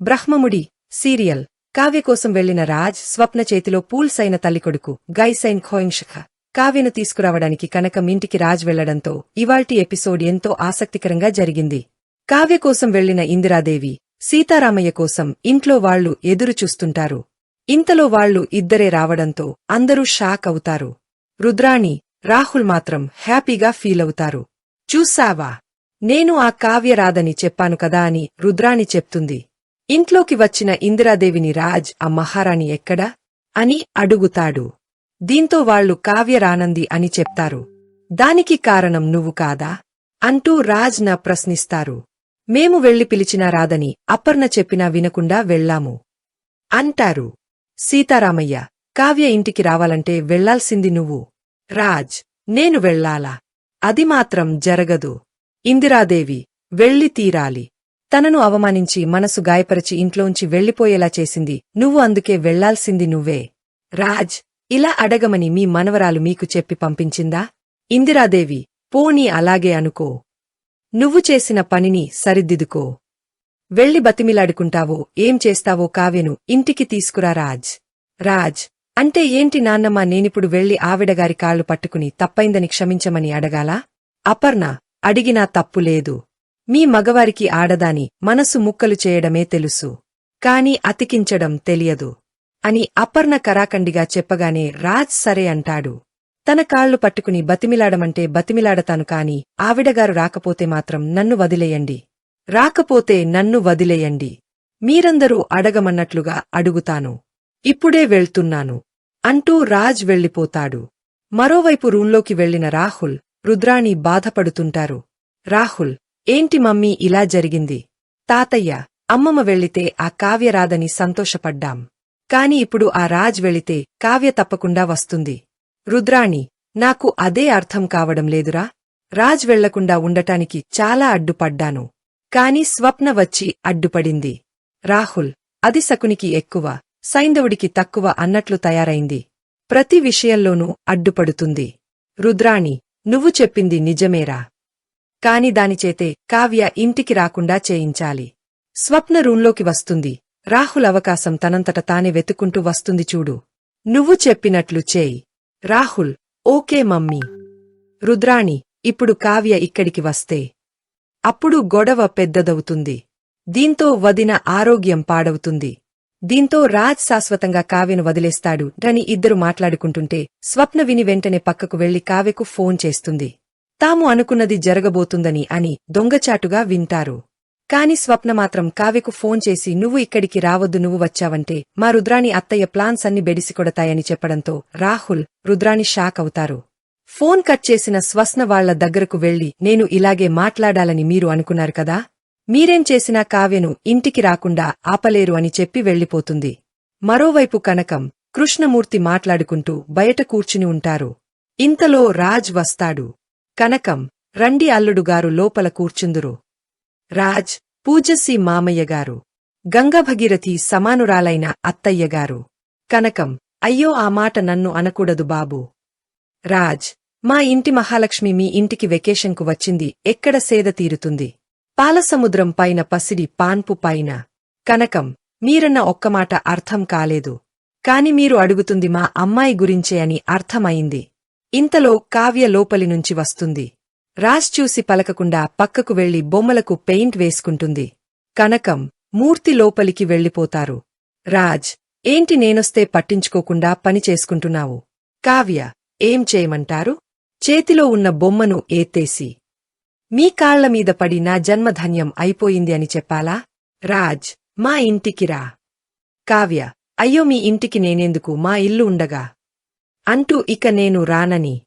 Brahmamudi serial. Kavya కోసం వెళ్ళిన రాజ్ స్వప్న చేతిలో పూల్స్ అయిన తల్లికొడుకు గైసైన్ ఖోయింగ్షఖ. కావ్యను తీసుకురావడానికి కనకం ఇంటికి రాజ్ వెళ్ళడంతో ఇవాల్టి ఎపిసోడ్ ఎంతో ఆసక్తికరంగా జరిగింది. కావ్య కోసం వెళ్ళిన ఇందిరాదేవి సీతారామయ్య కోసం ఇంట్లో వాళ్ళు ఎదురు చూస్తుంటారు. ఇంతలో వాళ్ళు ఇద్దరే రావడంతో అందరూ షాక్ అవుతారు. రుద్రాణి రాహుల్ మాత్రం హ్యాపీగా ఫీలవుతారు చూశావా నేను ఆ కావ్య రాదని చెప్పాను కదా అని రుద్రాణి చెప్తుంది. ఇంట్లోకి వచ్చిన ఇందిరాదేవిని రాజ్ ఆ మహారాణి ఎక్కడా? అని అడుగుతాడు. దీంతో వాళ్ళు కావ్యరానంది అని చెప్తారు. దానికి కారణం నువ్వు కాదా? అంటూ రాజ్ న ప్రశ్నిస్తారు. మేము వెళ్ళి పిలిచినా రాదని అపర్ణ చెప్పినా వినకుండా వెళ్ళాము అంటారు. సీతారామయ్య కావ్య ఇంటికి రావాలంటే వెళ్ళాల్సింది నువ్వు. రాజ్ నేను వెళ్ళాలా? అది మాత్రం జరగదు. ఇందిరాదేవి వెళ్ళి తీరాలి. తనను అవమానించి మనసు గాయపరిచి ఇంట్లోంచి వెళ్ళిపోయేలా చేసింది. నువ్వు అందుకే వెళ్ళాల్సింది నువ్వే. రాజ్ ఇలా అడగమని మీ మనవరాలు మీకు చెప్పి పంపించిందా? ఇందిరాదేవి పోనీ అలాగే అనుకో. నువ్వు చేసిన పనిని సరిదిద్దుకో. వెళ్ళి బతిమిలాడుకుంటావో ఏం చేస్తావో కావ్యను ఇంటికి తీసుకురా రాజ్. రాజ్ అంటే ఏంటి నాన్నమ్మ నేనిప్పుడు వెళ్ళి ఆవిడగారి కాళ్ళు పట్టుకుని తప్పైందని క్షమించమని అడగాలా? అపర్ణ అడిగినా తప్పు లేదు. మీ మగవారికి ఆడదాని మనసు ముక్కలు చేయడమే తెలుసు. కాని అతికించడం తెలియదు. అని అపర్ణ కరాకండిగా చెప్పగానే రాజ్ సరే అంటాడు. తన కాళ్ళు పట్టుకుని బతిమిలాడమంటే బతిమిలాడతాను కాని ఆవిడగారు రాకపోతే మాత్రం నన్ను వదిలేయండి. రాకపోతే నన్ను వదిలేయండి. మీరందరూ అడగమన్నట్లుగా అడుగుతాను. ఇప్పుడే వెళ్తున్నాను. అంటూ రాజ్ వెళ్ళిపోతాడు. మరోవైపు రూంలోకి వెళ్ళిన రాహుల్ రుద్రాణి బాధపడుతుంటారు. రాహుల్ ఏంటి మమ్మీ ఇలా జరిగింది? తాతయ్య అమ్మమ్మ వెళ్ళితే ఆ కావ్య రాదని సంతోషపడ్డాం. కాని ఇప్పుడు ఆ రాజ్ వెళితే కావ్య తప్పకుండా వస్తుంది. రుద్రాణి నాకు అదే అర్థం కావడం లేదురా? రాజ్ వెళ్ళకుండా ఉండటానికి చాలా అడ్డుపడ్డాను. కాని స్వప్న వచ్చి అడ్డుపడింది. రాహుల్ అది శకునికి ఎక్కువ సైంధవుడికి తక్కువ అన్నట్లు తయారైంది. ప్రతి విషయంలోనూ అడ్డుపడుతుంది. రుద్రాణి నువ్వు చెప్పింది నిజమేరా? కాని దానిచేతే కావ్య ఇంటికి రాకుండా చేయించాలి. స్వప్న రూంలోకి వస్తుంది. రాహుల్ అవకాశం తనంతట తానే వెతుక్కుంటూ వస్తుంది చూడు. నువ్వు చెప్పినట్లు చేయి. Rahul okay mummy. రుద్రాణి ఇప్పుడు కావ్య ఇక్కడికి వస్తే. అప్పుడు గొడవ పెద్దదవుతుంది. దీంతో వదిన ఆరోగ్యం పాడవుతుంది. దీంతో రాజ్ శాశ్వతంగా కావ్యను వదిలేస్తాడు. అని ఇద్దరు మాట్లాడుకుంటుంటే స్వప్న విని వెంటనే పక్కకు వెళ్ళి కావ్యకు ఫోన్ చేస్తుంది. తాము అనుకున్నది జరగబోతుందని అని దొంగచాటుగా వింటారు. కాని స్వప్న మాత్రం కావ్యకు ఫోన్ చేసి నువ్వు ఇక్కడికి రావద్దు నువ్వు వచ్చావంటే మా రుద్రాణి అత్తయ్య ప్లాన్స్ అన్ని బెడిసికొడతాయని చెప్పడంతో రాహుల్ రుద్రాణి షాక్ అవుతారు. ఫోన్ కట్ చేసిన స్వస్న వాళ్ళ దగ్గరకు వెళ్ళి నేను ఇలాగే మాట్లాడాలని మీరు అనుకున్నారు కదా? మీరేం చేసినా కావ్యను ఇంటికి రాకుండా ఆపలేరు అని చెప్పి వెళ్ళిపోతుంది మరోవైపు కనకం కృష్ణమూర్తి మాట్లాడుకుంటూ బయట కూర్చుని ఉంటారు. ఇంతలో రాజ్ వస్తాడు. కనకం రండి అల్లుడుగారు లోపల కూర్చుందురు. రాజ్ పూజసి మామయ్యగారు. గంగభగీరథి సమానురాలైన అత్తయ్యగారు. కనకం అయ్యో ఆ మాట నన్ను అనకూడదు బాబూ. రాజ్ మా ఇంటి మహాలక్ష్మి మీ ఇంటికి వెకేషన్కు వచ్చింది ఎక్కడ సేద తీరుతుంది? పాలసముద్రం పైన పసిడి పాన్పు పైన. కనకం మీరన్న ఒక్కమాట అర్థం కాలేదు. కాని మీరు అడుగుతుంది మా అమ్మాయి గురించే అని అర్థమైంది. ఇంతలో కావ్య లోపలి నుంచి వస్తుంది. రాజ్ చూసి పలకకుండా పక్కకు వెళ్ళి బొమ్మలకు పెయింట్ వేసుకుంటుంది. కనకం మూర్తి లోపలికి వెళ్ళిపోతారు. రాజ్ ఏంటి నేనొస్తే పట్టించుకోకుండా పని చేసుకుంటున్నావు? కావ్య ఏం చేయమంటారు? చేతిలో ఉన్న బొమ్మను ఏత్తేసి మీ కాళ్ళమీద పడి నా జన్మధన్యం అయిపోయింది అని చెప్పాలా? రాజ్ మా ఇంటికి రా. కావ్య అయ్యో మీ ఇంటికి నేనెందుకు? మా ఇల్లు ఉండగా. అంటూ ఇక నేను రానని.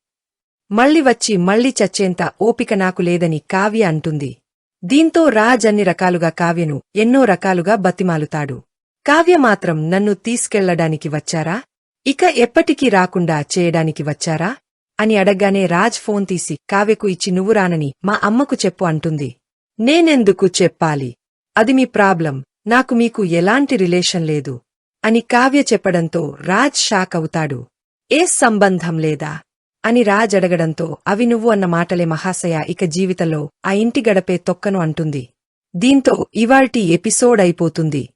మళ్ళీ వచ్చి మళ్ళీ చచ్చేంత ఓపిక నాకు లేదని కావ్య అంటుంది. దీంతో రాజ్ అన్ని రకాలుగా కావ్యను ఎన్నో రకాలుగా బతిమాలుతాడు. కావ్య మాత్రం నన్ను తీసుకెళ్ళడానికి వచ్చారా? ఇక ఎప్పటికీ రాకుండా చేయడానికి వచ్చారా? అని అడగ్గానే రాజ్ ఫోన్ తీసి కావ్యకు ఇచ్చి నువ్వు రానని మా అమ్మకు చెప్పు అంటుంది. నేనెందుకు చెప్పాలి? అది మీ ప్రాబ్లం. నాకు మీకు ఎలాంటి రిలేషన్ లేదు. అని కావ్య చెప్పడంతో రాజ్ షాక్ అవుతాడు. ఏ సంబంధం లేదా? అని రాజ్ అడగడంతో అవి నువ్వు అన్న మాటలే మహాశయ ఇక జీవితంలో ఆ ఇంటి గడపే తొక్కను అంటుంది. దీంతో ఇవాల్టి ఎపిసోడ్ అయిపోతుంది.